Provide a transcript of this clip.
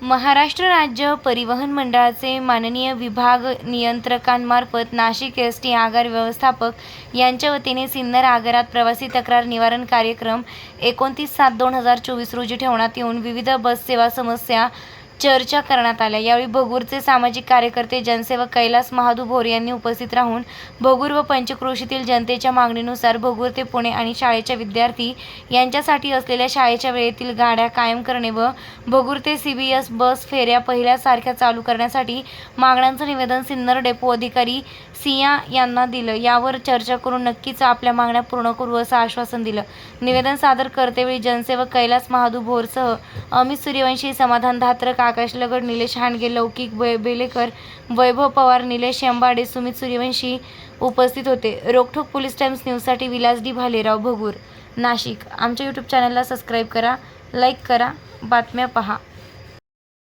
महाराष्ट्र राज्य परिवहन मंडळाचे माननीय विभाग नियंत्रकांमार्फत नाशिक एस टी आगार व्यवस्थापक यांच्या वतीने सिन्नर आगारात प्रवासी तक्रार निवारण कार्यक्रम एकोणतीस सात दोन हजार चोवीस रोजी ठेवण्यात येऊन विविध बस सेवा समस्या चर्चा करण्यात आल्या. यावेळी भगूरचे सामाजिक कार्यकर्ते जनसेवक कैलास महादू भोर यांनी उपस्थित राहून भगूर व पंचक्रोशीतील जनतेच्या मागणीनुसार भगूर ते पुणे आणि शाळेच्या विद्यार्थी यांच्यासाठी असलेल्या शाळेच्या वेळेतील गाड्या कायम करणे व भगूर ते सी बी एस बस फेऱ्या पहिल्यासारख्या चालू करण्यासाठी मागण्यांचं निवेदन सिन्नर डेपो अधिकारी सिया यांना दिलं. यावर चर्चा करून नक्कीच आपल्या मागण्या पूर्ण करू असं आश्वासन दिलं. निवेदन सादर करतेवेळी जनसेवक कैलास महादू भोरसह अमित सूर्यवंशी समाधान धात्रक आकाश लगड निलेश हांडगे लौकिक बे बेलेकर वैभव पवार निलेश यंबाडे सुमित सूर्यवंशी उपस्थित होते. रोकठोक पोलीस टाइम्स न्यूजसाठी विलास डी भालेराव भगूर. नाशिक. आमच्या यूट्यूब चॅनलला सबस्क्राईब करा लाईक करा बातम्या पहा.